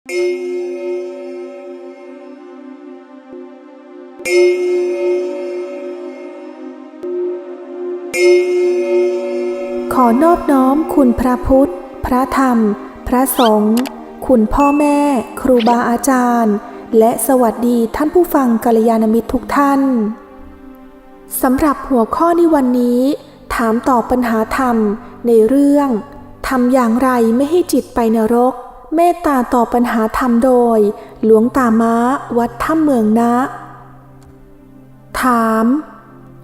ขอนอบน้อมคุณพระพุทธ พระธรรม พระสงฆ์คุณพ่อแม่ ครูบาอาจารย์ และสวัสดีท่านผู้ฟังกัลยาณมิตรทุกท่านสำหรับหัวข้อในวันนี้ ถามตอบปัญหาธรรมในเรื่องทำอย่างไรไม่ให้จิตไปนรก เมตตาต่อปัญหาธรรมโดย หลวงตาม้า วัดถ้ำเมืองนะ ถาม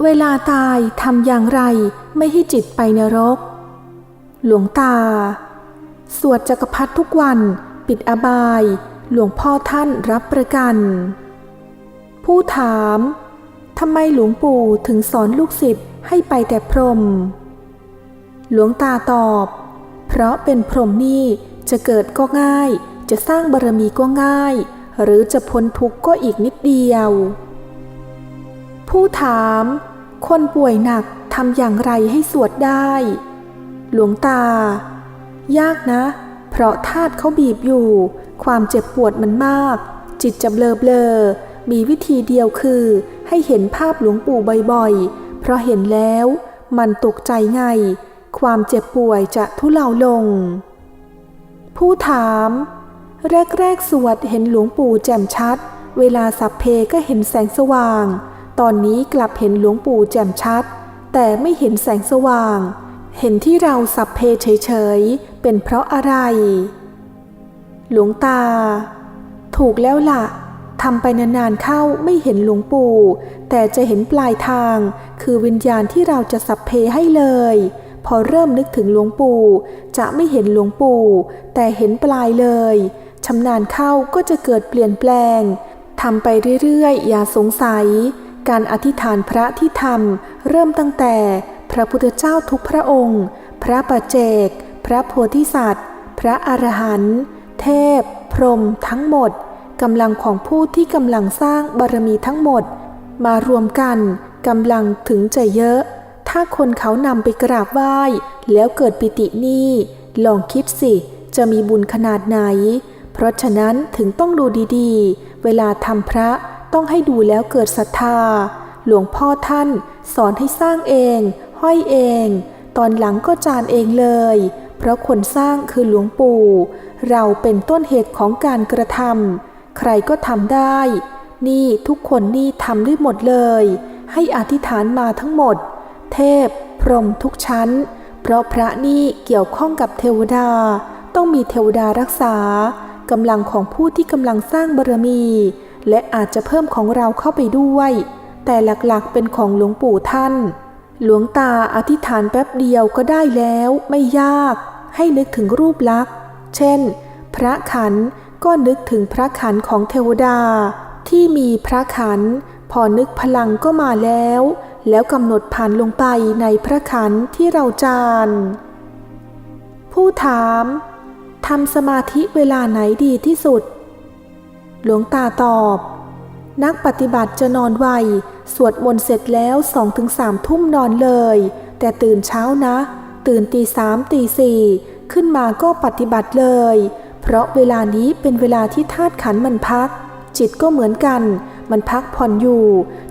เวลาตายทำอย่างไรไม่ให้จิตไปนรก หลวงตา สวดจักรพรรดิทุกวัน ปิดอบาย หลวงพ่อท่านรับประกัน ผู้ถามทำไมหลวงปู่ถึงสอนลูกศิษย์ให้ไปแต่พรหมหลวงตาตอบ เพราะเป็นพรหมนี่ จะเกิดก็ง่าย จะสร้างบารมีก็ง่าย หรือจะพ้นทุกข์ก็อีกนิดเดียว ผู้ถาม คนป่วยหนักทำอย่างไรให้สวดได้ หลวงตา ยากนะ เพราะธาตุเขาบีบอยู่ ความเจ็บปวดมันมาก จิตจะเบลอเบลอมีวิธีเดียวคือ ให้เห็นภาพหลวงปู่บ่อยๆ เพราะเห็นแล้ว มันตกใจไง ความเจ็บป่วยจะทุเลาลง ผู้ถาม แรกๆสวดเห็นหลวงปู่แจ่มชัด เวลาสัพเพก็เห็นแสงสว่าง ตอนนี้กลับเห็นหลวงปู่แจ่มชัด แต่ไม่เห็นแสงสว่าง เห็นที่เราสัพเพเฉยๆ เป็นเพราะอะไร หลวงตา ถูกแล้วล่ะทำไปนานๆเข้าไม่เห็นหลวงปู่ แต่จะเห็นปลายทาง คือวิญญาณที่เราจะสัพเพให้เลย พอเริ่มนึกถึงหลวงปู่ จะไม่เห็นหลวงปู่ แต่เห็นปลายเลยชำนาญเข้าก็จะเกิดเปลี่ยนแปลงทำไปเรื่อยๆ อย่าสงสัย การอธิษฐานพระที่ทำเริ่มตั้งแต่ พระพุทธเจ้าทุกพระองค์ พระปัจเจก พระโพธิสัตว์ พระอรหันต์เทพ พรหมทั้งหมดกำลังของผู้ที่กำลังสร้างบารมีทั้งหมด มารวมกันกำลังถึงจะเยอะ ถ้าคนเขานำไปกราบไหว้ แล้วเกิดปิตินี่ ลองคิดสิ จะมีบุญขนาดไหน เพราะฉะนั้นถึงต้องดูดีๆ เวลาทำพระต้องให้ดูแล้วเกิดศรัทธา หลวงพ่อท่านสอนให้สร้างเอง ห้อยเอง ตอนหลังก็จานเองเลย เพราะคนสร้างคือหลวงปู่ เราเป็นต้นเหตุของการกระทำใครก็ทำได้ นี่ทุกคนนี่ทำได้หมดเลย ให้อธิษฐานมาทั้งหมด เทพ พรหมทุกชั้น เพราะพระนี่เกี่ยวข้องกับเทวดา ต้องมีเทวดารักษากำลังของผู้ที่กำลังสร้างบารมี และอาจจะเพิ่มของเราเข้าไปด้วย แต่หลักๆเป็นของหลวงปู่ท่าน หลวงตาอธิษฐานแป๊บเดียวก็ได้แล้วไม่ยาก ให้นึกถึงรูปลักษณ์ เช่น พระขันก็นึกถึงพระขันของเทวดา ที่มีพระขันพอนึกพลังก็มาแล้ว แล้วกำหนดผ่านลงไปในพระขันที่เราจาน ผู้ถามทำสมาธิเวลาไหนดีที่สุด หลวงตาตอบ นักปฏิบัติจะนอนไว สวดมนต์เสร็จแล้วสองถึงสามทุ่มนอนเลย แต่ตื่นเช้านะ ตื่นตีสามตีสี่ขึ้นมาก็ปฏิบัติเลย เพราะเวลานี้เป็นเวลาที่ธาตุขันมันพัก จิตก็เหมือนกัน มันพักผ่อนอยู่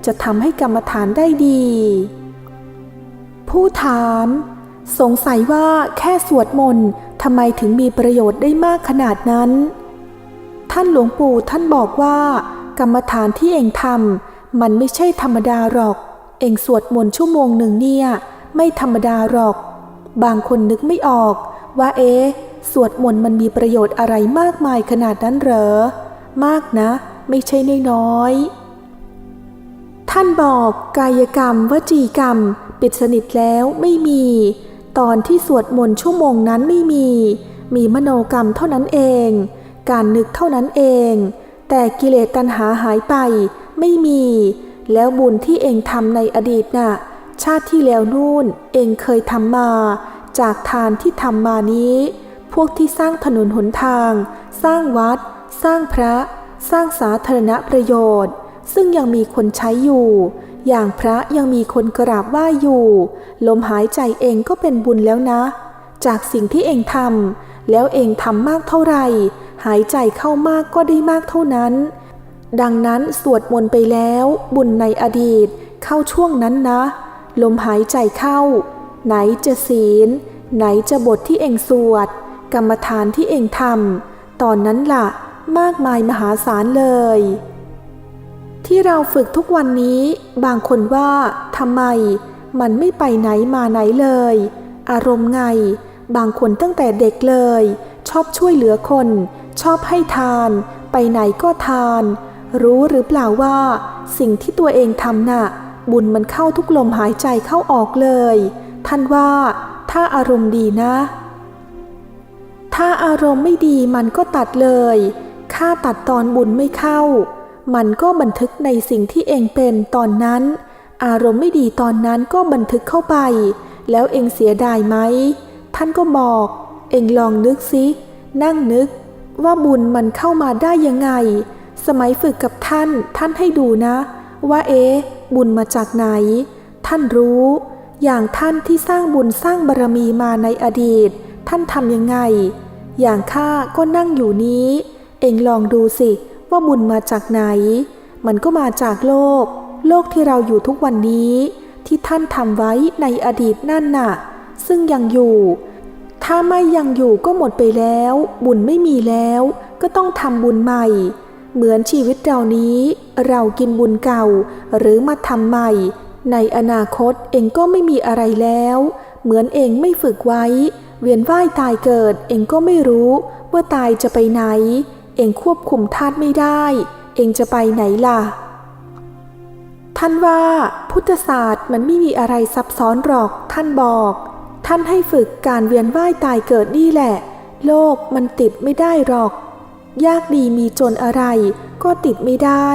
จะทำให้กรรมฐานได้ดี ผู้ถาม สงสัยว่าแค่สวดมนต์ทำไมถึงมีประโยชน์ได้มากขนาดนั้น ท่านหลวงปู่ท่านบอกว่า กรรมฐานที่เองทำมันไม่ใช่ธรรมดาหรอก เองสวดมนต์ชั่วโมงหนึ่งเนี่ย ไม่ธรรมดาหรอก บางคนนึกไม่ออกว่าเอ๊ะสวดมนต์มันมีประโยชน์อะไรมากมายขนาดนั้นเหรอ มากนะ ไม่ใช่น้อยๆท่านบอกกายกรรมวจีกรรม ปิดสนิทแล้วไม่มี ตอนที่สวดมนต์ชั่วโมงนั้นไม่มี มีมโนกรรมเท่านั้นเอง การนึกเท่านั้นเอง แต่กิเลสตัณหาหายไปไม่มี แล้วบุญที่เองทำในอดีตน่ะชาติที่แล้วนู่นเองเคยทำมา จากทานที่ทำมานี้ พวกที่สร้างถนนหนทาง สร้างวัด สร้างพระ สร้างสาธารณประโยชน์ ซึ่งยังมีคนใช้อยู่ อย่างพระยังมีคนกราบไหว้อยู่ ลมหายใจเองก็เป็นบุญแล้วนะ จากสิ่งที่เองทำแล้วเองทำมากเท่าไหร่ หายใจเข้ามากก็ได้มากเท่านั้น ดังนั้นสวดมนต์ไปแล้วบุญในอดีตเข้าช่วงนั้นนะ ลมหายใจเข้า ไหนจะศีล ไหนจะบทที่เองสวด กรรมฐานที่เองทำตอนนั้นล่ะ มากมายมหาศาลเลย ที่เราฝึกทุกวันนี้ บางคนว่าทำไม มันไม่ไปไหนมาไหนเลย อารมณ์ไง บางคนตั้งแต่เด็กเลย ชอบช่วยเหลือคน ชอบให้ทาน ไปไหนก็ทาน รู้หรือเปล่าว่า สิ่งที่ตัวเองทำน่ะ บุญมันเข้าทุกลมหายใจเข้าออกเลย ท่านว่า ถ้าอารมณ์ดีนะถ้าอารมณ์ไม่ดีมันก็ตัดเลย ค่าตัดตอนบุญไม่เข้า มันก็บันทึกในสิ่งที่เองเป็นตอนนั้น อารมณ์ไม่ดีตอนนั้นก็บันทึกเข้าไป แล้วเองเสียดายไหม ท่านก็บอก เองลองนึกสินั่งนึก ว่าบุญมันเข้ามาได้ยังไง สมัยฝึกกับท่านท่านให้ดูนะ ว่าเอ๊ะบุญมาจากไหน ท่านรู้ อย่างท่านที่สร้างบุญสร้างบารมีมาในอดีต ท่านทำยังไง อย่างข้าก็นั่งอยู่นี้ องลองดูสิว่าบุญมาจากไหน มันก็มาจากโลก โลกที่เราอยู่ทุกวันนี้ ที่ท่านทำไว้ในอดีตนั่นน่ะ ซึ่งยังอยู่ ถ้าไม่ยังอยู่ก็หมดไปแล้ว บุญไม่มีแล้ว ก็ต้องทำบุญใหม่ เหมือนชีวิตเรานี้ เรากินบุญเก่า หรือมาทำใหม่ ในอนาคตเองก็ไม่มีอะไรแล้ว เหมือนเองไม่ฝึกไว้ เวียนว่ายตายเกิดเองก็ไม่รู้ว่าตายจะไปไหน เองควบคุมธาตุไม่ได้ เองจะไปไหนล่ะ ท่านว่าพุทธศาสตร์มันไม่มีอะไรซับซ้อนหรอก ท่านบอก ท่านให้ฝึกการเวียนว่ายตายเกิดนี่แหละ โลกมันติดไม่ได้หรอก ยากดีมีจนอะไร ก็ติดไม่ได้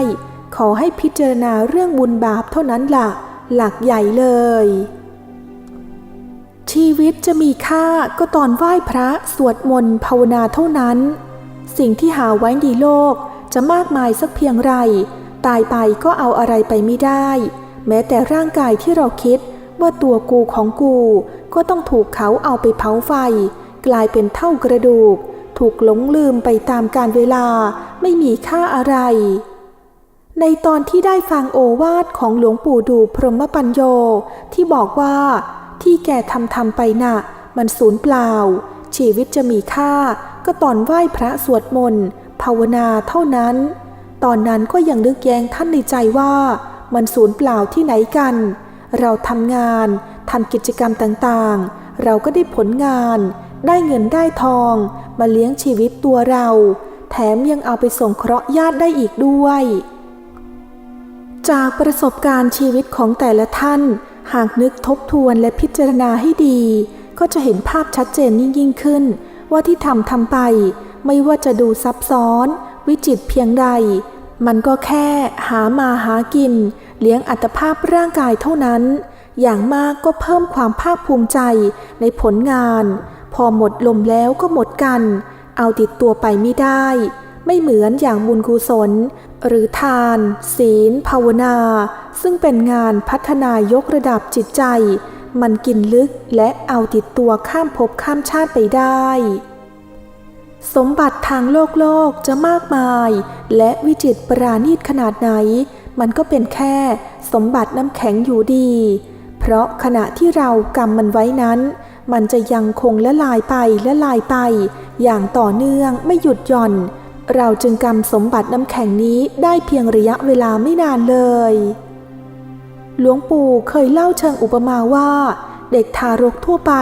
ขอให้พิจารณาเรื่องบุญบาปเท่านั้นล่ะ หลักใหญ่เลย ชีวิตจะมีค่าก็ตอนไหว้พระสวดมนต์ภาวนาเท่านั้น สิ่งที่หาไว้ในโลกจะมากมายสักเพียงไร ตายไปก็เอาอะไรไปไม่ได้ แม้แต่ร่างกายที่เราคิดว่าตัวกูของกู ก็ต้องถูกเขาเอาไปเผาไฟ กลายเป็นเท่ากระดูก ถูกหลงลืมไปตามกาลเวลาไม่มีค่าอะไร ในตอนที่ได้ฟังโอวาทของหลวงปู่ดูพรหมปัญโยที่บอกว่าที่แกทำทำไปน่ะ มันสูญเปล่า ชีวิตจะมีค่า ก็ตอนไหว้พระสวดมนต์ภาวนาเท่านั้น ตอนนั้นก็ยังนึกแย้งท่านในใจว่ามันสูญเปล่าที่ไหนกัน เราทำงานทำกิจกรรมต่างๆ เราก็ได้ผลงาน ได้เงินได้ทอง มาเลี้ยงชีวิตตัวเรา แถมยังเอาไปส่งเคราะห์ญาติได้อีกด้วย จากประสบการณ์ชีวิตของแต่ละท่าน หากนึกทบทวนและพิจารณาให้ดี ก็จะเห็นภาพชัดเจนยิ่งยิ่งขึ้น ว่าที่ทำทำไป ไม่ว่าจะดูซับซ้อน วิจิตเพียงใด มันก็แค่หามาหากิน เลี้ยงอัตภาพร่างกายเท่านั้น อย่างมากก็เพิ่มความภาคภูมิใจในผลงาน พอหมดลมแล้วก็หมดกัน เอาติดตัวไปไม่ได้ ไม่เหมือนอย่างบุญกุศล หรือทาน ศีล ภาวนา ซึ่งเป็นงานพัฒนายกระดับจิตใจมันกินลึกและเอาติดตัวข้ามภพข้ามชาติไปได้ สมบัติทางโลกโลกจะมากมาย และวิจิตรปราณีตขนาดไหน มันก็เป็นแค่สมบัติน้ำแข็งอยู่ดี เพราะขณะที่เรากำมันไว้นั้น มันจะยังคงละลายไปละลายไป อย่างต่อเนื่องไม่หยุดหย่อน เราจึงกำสมบัติน้ำแข็งนี้ได้เพียงระยะเวลาไม่นานเลย หลวงปู่เคยเล่าเชิงอุปมาว่า เด็กทารกทั่วไป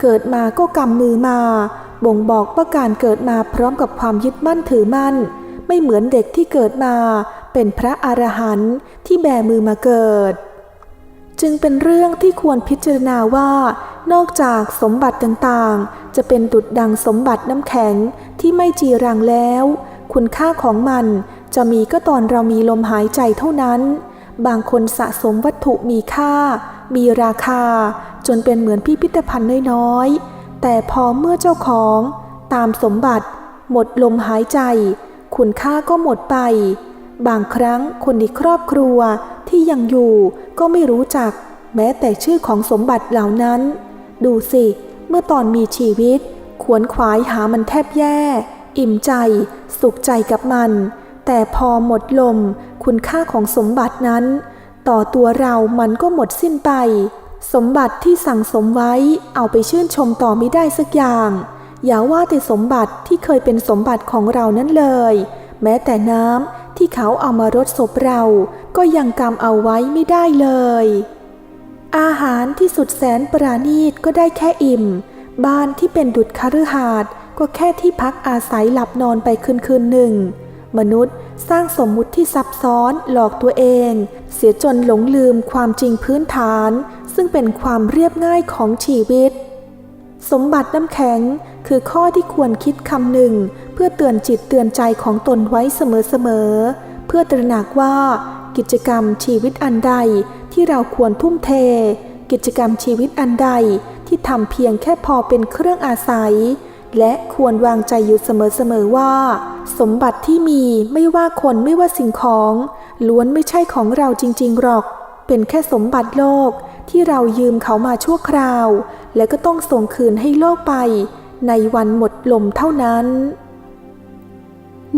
เกิดมาก็กำมือมา บ่งบอกว่าการเกิดมาพร้อมกับความยึดมั่นถือมั่น ไม่เหมือนเด็กที่เกิดมา เป็นพระอรหันต์ที่แบมือมาเกิด จึงเป็นเรื่องที่ควรพิจารณาว่า นอกจากสมบัติต่างๆ จะเป็นดุดดังสมบัติน้ำแข็งที่ไม่จีรังแล้ว คุณค่าของมันจะมีก็ตอนเรามีลมหายใจเท่านั้น บางคนสะสมวัตถุมีค่า มีราคา จนเป็นเหมือนพิพิธภัณฑ์น้อยๆ แต่พอเมื่อเจ้าของตามสมบัติ หมดลมหายใจ คุณค่าก็หมดไป บางครั้งคนในครอบครัวที่ยังอยู่ก็ไม่รู้จัก แม้แต่ชื่อของสมบัติเหล่านั้น ดูสิ เมื่อตอนมีชีวิต ขวนขวายหามันแทบแย่ อิ่มใจ สุขใจกับมัน แต่พอหมดลม คุณค่าของสมบัตินั้น ต่อตัวเรามันก็หมดสิ้นไป สมบัติที่สั่งสมไว้เอาไปชื่นชมต่อไม่ได้สักอย่าง อย่าว่าแต่สมบัติที่เคยเป็นสมบัติของเรานั้นเลย แม้แต่น้ำที่เขาเอามารดศพเรา ก็ยังกำเอาไว้ไม่ได้เลย อาหารที่สุดแสนปราณีตก็ได้แค่อิ่ม บ้านที่เป็นดุจคฤหาสน์ก็แค่ที่พักอาศัยหลับนอนไปคืนคืนหนึ่ง มนุษย์สร้างสมมุติที่ซับซ้อนหลอกตัวเอง เสียจนหลงลืมความจริงพื้นฐาน ซึ่งเป็นความเรียบง่ายของชีวิต สมบัติน้ำแข็งคือข้อที่ควรคิดคำหนึ่ง เพื่อเตือนจิตเตือนใจของตนไว้เสมอๆ เพื่อตระหนักว่ากิจกรรมชีวิตอันใดที่เราควรทุ่มเท กิจกรรมชีวิตอันใดที่ทำเพียงแค่พอเป็นเครื่องอาศัย และควรวางใจอยู่เสมอๆว่า สมบัติที่มีไม่ว่าคนไม่ว่าสิ่งของ ล้วนไม่ใช่ของเราจริงๆหรอก เป็นแค่สมบัติโลก ที่เรายืมเขามาชั่วคราว และก็ต้องส่งคืนให้โลกไป ในวันหมดลมเท่านั้น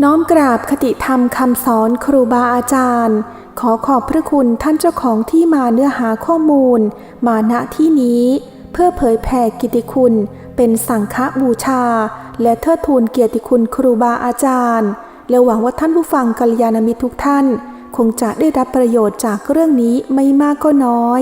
น้อมกราบคติธรรมคำสอนครูบาอาจารย์ ขอขอบพระคุณท่านเจ้าของที่มาเนื้อหาข้อมูล มาณที่นี้ เพื่อเผยแผ่กิติคุณ เป็นสังฆบูชา และเทิดทูนเกียรติคุณครูบาอาจารย์ และหวังว่าท่านผู้ฟังกัลยาณมิตรทุกท่าน คงจะได้รับประโยชน์จากเรื่องนี้ไม่มากก็น้อย